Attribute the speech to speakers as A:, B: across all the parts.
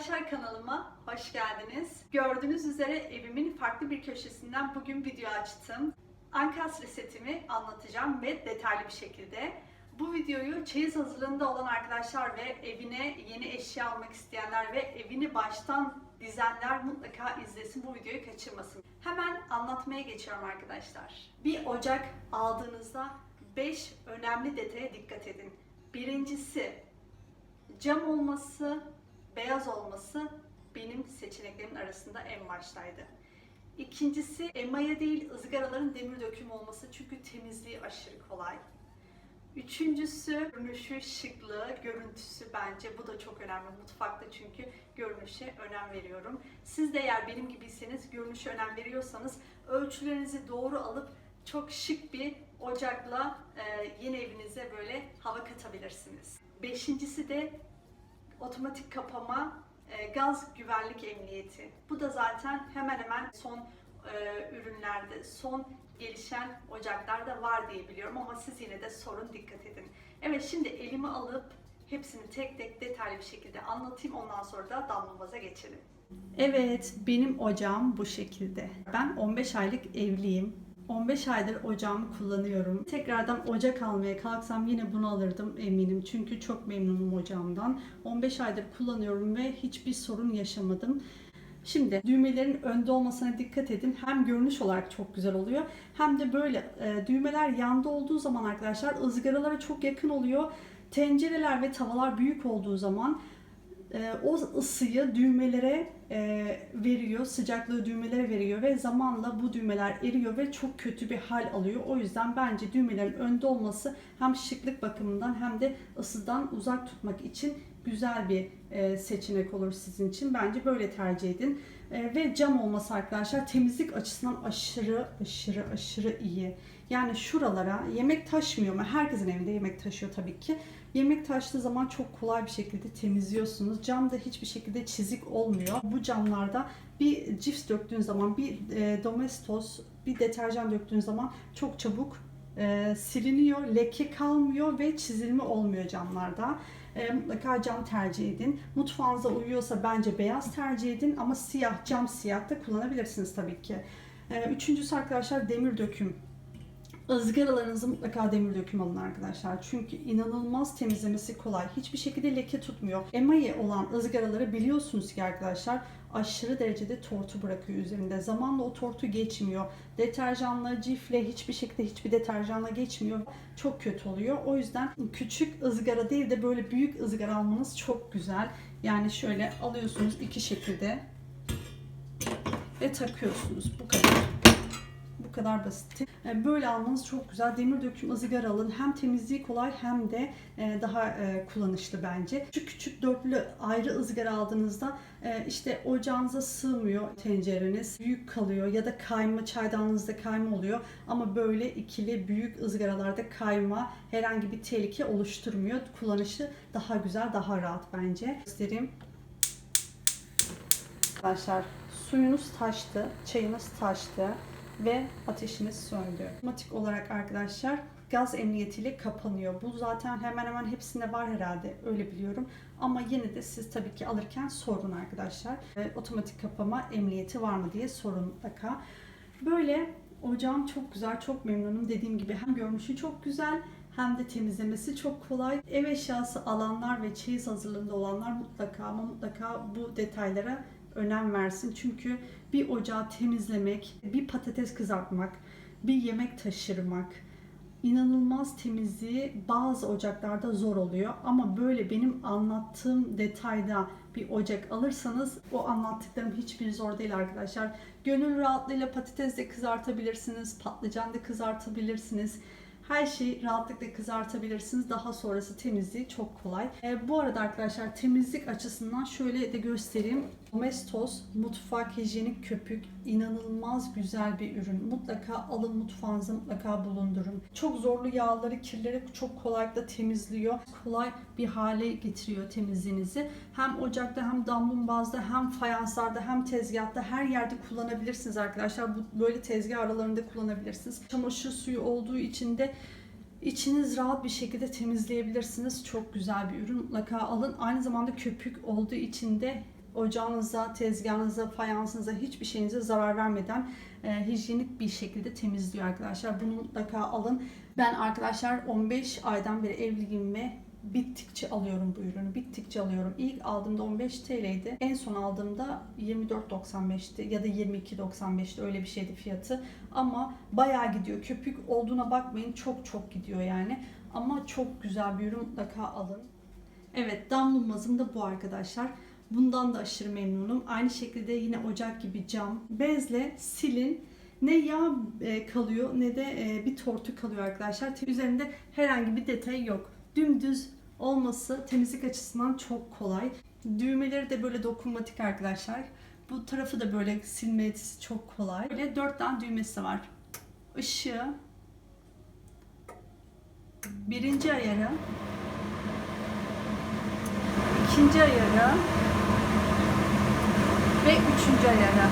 A: Arkadaşlar kanalıma hoş geldiniz. Gördüğünüz üzere evimin farklı bir köşesinden bugün video açtım. Ankas resetimi anlatacağım ve detaylı bir şekilde. Bu videoyu çeyiz hazırlığında olan arkadaşlar ve evine yeni eşya almak isteyenler ve evini baştan dizenler mutlaka izlesin bu videoyu kaçırmasın. Hemen anlatmaya geçiyorum arkadaşlar. Bir ocak aldığınızda 5 önemli detaya dikkat edin. Birincisi cam olması, beyaz olması benim seçeneklerimin arasında en baştaydı. İkincisi emaye değil ızgaraların demir döküm olması çünkü temizliği aşırı kolay. Üçüncüsü görünüşü, şıklığı, görüntüsü bence bu da çok önemli mutfakta çünkü görünüşe önem veriyorum. Siz de eğer benim gibiyseniz görünüşe önem veriyorsanız ölçülerinizi doğru alıp çok şık bir ocakla e, yeni evinize böyle hava katabilirsiniz. Beşincisi de otomatik kapama e, gaz güvenlik emniyeti. Bu da zaten hemen hemen son e, ürünlerde, son gelişen ocaklarda var diye biliyorum ama siz yine de sorun dikkat edin. Evet şimdi elimi alıp hepsini tek tek detaylı bir şekilde anlatayım ondan sonra da damlamaza geçelim. Evet benim ocağım bu şekilde. Ben 15 aylık evliyim. 15 aydır ocağımı kullanıyorum. Tekrardan ocak almaya kalksam yine bunu alırdım eminim. Çünkü çok memnunum ocağımdan. 15 aydır kullanıyorum ve hiçbir sorun yaşamadım. Şimdi düğmelerin önde olmasına dikkat edin. Hem görünüş olarak çok güzel oluyor. Hem de böyle e, düğmeler yanda olduğu zaman arkadaşlar ızgaralara çok yakın oluyor. Tencereler ve tavalar büyük olduğu zaman e, o ısıyı düğmelere e, veriyor, sıcaklığı düğmelere veriyor ve zamanla bu düğmeler eriyor ve çok kötü bir hal alıyor. O yüzden bence düğmelerin önde olması hem şıklık bakımından hem de ısıdan uzak tutmak için güzel bir e, seçenek olur sizin için. Bence böyle tercih edin. E, ve cam olması arkadaşlar temizlik açısından aşırı aşırı aşırı iyi. Yani şuralara yemek taşmıyor mu? Herkesin evinde yemek taşıyor tabii ki. Yemek taştığı zaman çok kolay bir şekilde temizliyorsunuz. Camda hiçbir şekilde çizik olmuyor. Bu camlarda bir cips döktüğün zaman, bir e, domestos, bir deterjan döktüğün zaman çok çabuk e, siliniyor, leke kalmıyor ve çizilme olmuyor camlarda. E, mutlaka cam tercih edin. Mutfağınıza uyuyorsa bence beyaz tercih edin ama siyah, cam siyah da kullanabilirsiniz tabii ki. E, üçüncüsü arkadaşlar demir döküm. Izgaralarınızı mutlaka demir döküm alın arkadaşlar. Çünkü inanılmaz temizlemesi kolay. Hiçbir şekilde leke tutmuyor. Emaye olan ızgaraları biliyorsunuz ki arkadaşlar aşırı derecede tortu bırakıyor üzerinde. Zamanla o tortu geçmiyor. Deterjanla, cifle hiçbir şekilde hiçbir deterjanla geçmiyor. Çok kötü oluyor. O yüzden küçük ızgara değil de böyle büyük ızgara almanız çok güzel. Yani şöyle alıyorsunuz iki şekilde ve takıyorsunuz. Bu kadar. Kadar basit. E, Böyle almanız çok güzel. Demir döküm ızgara alın. Hem temizliği kolay hem de e, daha e, kullanışlı bence. Küçük küçük dörtlü ayrı ızgara aldığınızda işte ocağınıza sığmıyor tencereniz. Büyük kalıyor ya da kayma çaydanınızda kayma oluyor. Ama böyle ikili büyük ızgaralarda kayma herhangi bir tehlike oluşturmuyor. Kullanışı daha güzel, daha rahat bence. Göstereyim. Arkadaşlar suyunuz taştı, çayınız taştı ve ateşiniz söndü. Otomatik olarak arkadaşlar gaz emniyetiyle kapanıyor. Bu zaten hemen hemen hepsinde var herhalde öyle biliyorum. Ama yine de siz tabii ki alırken sorun arkadaşlar. E, otomatik kapama emniyeti var mı diye sorun mutlaka. Böyle ocağım çok güzel, çok memnunum. Dediğim gibi hem görünüşü çok güzel hem de temizlemesi çok kolay. Ev eşyası alanlar ve çeyiz hazırlığında olanlar mutlaka ama mutlaka bu detaylara önem versin. Çünkü bir ocağı temizlemek, bir patates kızartmak, bir yemek taşırmak, inanılmaz temizliği bazı ocaklarda zor oluyor. Ama böyle benim anlattığım detayda bir ocak alırsanız o anlattıklarım hiçbir zor değil arkadaşlar. Gönül rahatlığıyla patates de kızartabilirsiniz, patlıcan da kızartabilirsiniz. Her şeyi rahatlıkla kızartabilirsiniz. Daha sonrası temizliği çok kolay. E, bu arada arkadaşlar temizlik açısından şöyle de göstereyim. Domestos mutfak hijyenik köpük inanılmaz güzel bir ürün. Mutlaka alın mutfağınıza mutlaka bulundurun. Çok zorlu yağları, kirleri çok kolaylıkla temizliyor. Kolay bir hale getiriyor temizliğinizi. Hem ocakta hem damlumbazda hem fayanslarda hem tezgahta her yerde kullanabilirsiniz arkadaşlar. Bu böyle tezgah aralarında kullanabilirsiniz. Çamaşır suyu olduğu için de İçiniz rahat bir şekilde temizleyebilirsiniz. Çok güzel bir ürün. Mutlaka alın. Aynı zamanda köpük olduğu için de ocağınıza, tezgahınıza, fayansınıza hiçbir şeyinize zarar vermeden e, hijyenik bir şekilde temizliyor arkadaşlar. Bunu mutlaka alın. Ben arkadaşlar 15 aydan beri evliyim ve bittikçe alıyorum bu ürünü. Bittikçe alıyorum. İlk aldığımda 15 TL'ydi. En son aldığımda 24.95'ti ya da 22.95'ti öyle bir şeydi fiyatı. Ama bayağı gidiyor. Köpük olduğuna bakmayın çok çok gidiyor yani. Ama çok güzel bir ürün mutlaka alın. Evet damlumbazım da bu arkadaşlar. Bundan da aşırı memnunum. Aynı şekilde yine ocak gibi cam. Bezle silin. Ne yağ e, kalıyor ne de e, bir tortu kalıyor arkadaşlar. Üzerinde herhangi bir detay yok. Dümdüz olması temizlik açısından çok kolay. Düğmeleri de böyle dokunmatik arkadaşlar. Bu tarafı da böyle silmesi çok kolay. Böyle dört tane düğmesi var. Işığı, birinci ayarı, ikinci ayarı ve üçüncü ayarı.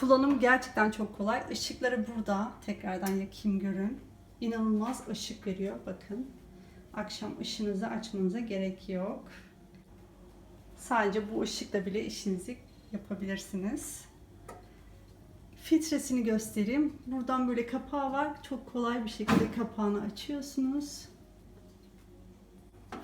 A: Kullanım gerçekten çok kolay. Işıkları burada. Tekrardan yakayım görün. İnanılmaz ışık veriyor. Bakın. Akşam ışığınızı açmanıza gerek yok. Sadece bu ışıkla bile işinizi yapabilirsiniz. Filtresini göstereyim. Buradan böyle kapağı var. Çok kolay bir şekilde kapağını açıyorsunuz.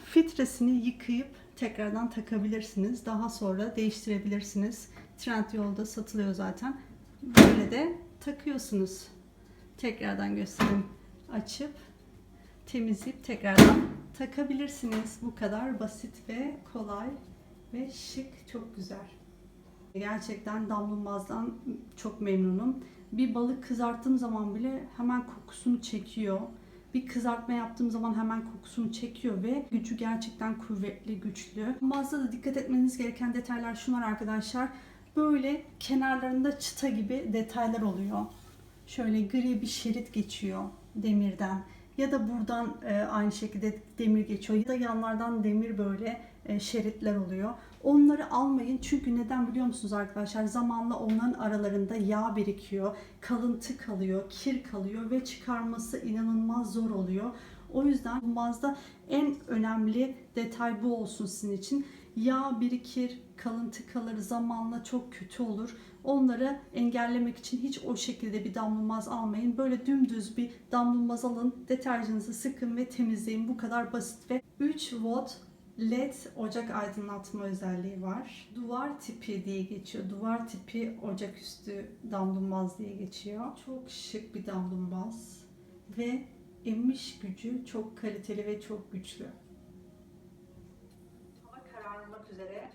A: Filtresini yıkayıp tekrardan takabilirsiniz. Daha sonra değiştirebilirsiniz. Trendyol'da satılıyor zaten. Böyle de takıyorsunuz. Tekrardan göstereyim. Açıp temizleyip tekrardan takabilirsiniz. Bu kadar basit ve kolay ve şık. Çok güzel. Gerçekten damlumbazdan çok memnunum. Bir balık kızarttığım zaman bile hemen kokusunu çekiyor. Bir kızartma yaptığım zaman hemen kokusunu çekiyor ve gücü gerçekten kuvvetli, güçlü. Mağazada da dikkat etmeniz gereken detaylar şunlar arkadaşlar. Böyle kenarlarında çıta gibi detaylar oluyor. Şöyle gri bir şerit geçiyor demirden. Ya da buradan e, aynı şekilde demir geçiyor. Ya da yanlardan demir böyle e, şeritler oluyor. Onları almayın çünkü neden biliyor musunuz arkadaşlar? Zamanla onların aralarında yağ birikiyor, kalıntı kalıyor, kir kalıyor ve çıkarması inanılmaz zor oluyor. O yüzden Mazda en önemli detay bu olsun sizin için. Yağ birikir, kalıntı kalır, zamanla çok kötü olur. Onları engellemek için hiç o şekilde bir damlumaz almayın. Böyle dümdüz bir damlumaz alın, deterjanınızı sıkın ve temizleyin. Bu kadar basit ve 3 watt LED ocak aydınlatma özelliği var. Duvar tipi diye geçiyor. Duvar tipi ocaküstü damlumbaz diye geçiyor. Çok şık bir damlumbaz ve emmiş gücü çok kaliteli ve çok güçlü. Hava kararmak üzere.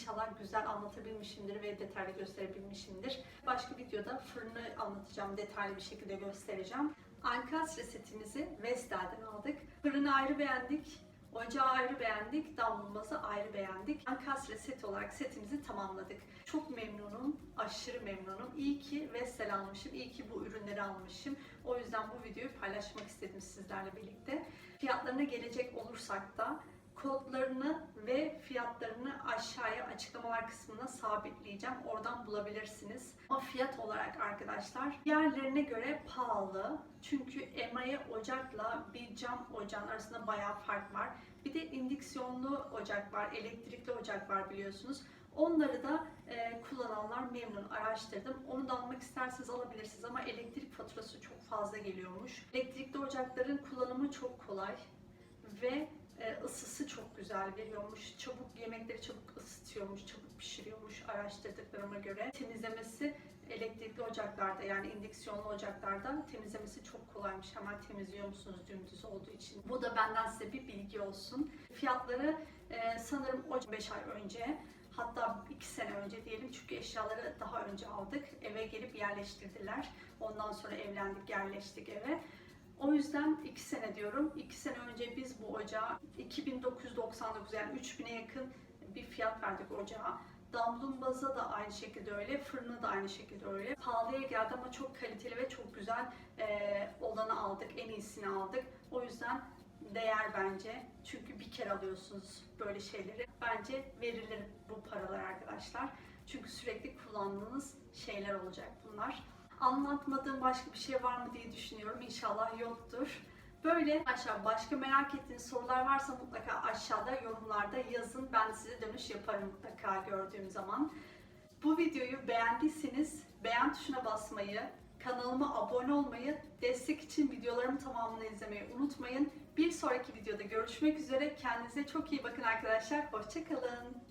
A: İnşallah güzel anlatabilmişimdir ve detaylı gösterebilmişimdir. Başka videoda fırını anlatacağım, detaylı bir şekilde göstereceğim. Ankastre setimizi Vestel'den aldık. Fırını ayrı beğendik. Ocağı ayrı beğendik, damlumbazı ayrı beğendik. Ankastre set olarak setimizi tamamladık. Çok memnunum, aşırı memnunum. İyi ki Vestel almışım, iyi ki bu ürünleri almışım. O yüzden bu videoyu paylaşmak istedim sizlerle birlikte. Fiyatlarına gelecek olursak da kodlarını ve fiyatlarını aşağıya açıklamalar kısmına sabitleyeceğim. Oradan bulabilirsiniz. Ama fiyat olarak arkadaşlar yerlerine göre pahalı. Çünkü emaye ocakla bir cam ocağın arasında bayağı fark var. Bir de indüksiyonlu ocak var, elektrikli ocak var biliyorsunuz. Onları da e, kullananlar memnun araştırdım. Onu da almak isterseniz alabilirsiniz ama elektrik faturası çok fazla geliyormuş. Elektrikli ocakların kullanımı çok kolay ve e, ısısı çok güzel veriyormuş. Çabuk yemekleri çabuk ısıtıyormuş, çabuk pişiriyormuş araştırdıklarıma göre. Temizlemesi elektrikli ocaklarda yani indüksiyonlu ocaklarda temizlemesi çok kolaymış. Hemen temizliyor musunuz dümdüz olduğu için. Bu da benden size bir bilgi olsun. Fiyatları e, sanırım o 5 ay önce hatta 2 sene önce diyelim çünkü eşyaları daha önce aldık. Eve gelip yerleştirdiler. Ondan sonra evlendik, yerleştik eve. O yüzden 2 sene diyorum. 2 sene önce biz bu ocağa 2999 yani 3000'e yakın bir fiyat verdik ocağa. Damlumbaz'a da aynı şekilde öyle, fırını da aynı şekilde öyle. Pahalıya geldi ama çok kaliteli ve çok güzel e, olanı aldık, en iyisini aldık. O yüzden değer bence. Çünkü bir kere alıyorsunuz böyle şeyleri. Bence verilir bu paralar arkadaşlar. Çünkü sürekli kullandığınız şeyler olacak bunlar. Anlatmadığım başka bir şey var mı diye düşünüyorum. İnşallah yoktur. Böyle aşağı başka merak ettiğiniz sorular varsa mutlaka aşağıda yorumlarda yazın. Ben size dönüş yaparım mutlaka gördüğüm zaman. Bu videoyu beğendiyseniz beğen tuşuna basmayı, kanalıma abone olmayı, destek için videolarımı tamamını izlemeyi unutmayın. Bir sonraki videoda görüşmek üzere. Kendinize çok iyi bakın arkadaşlar. Hoşçakalın.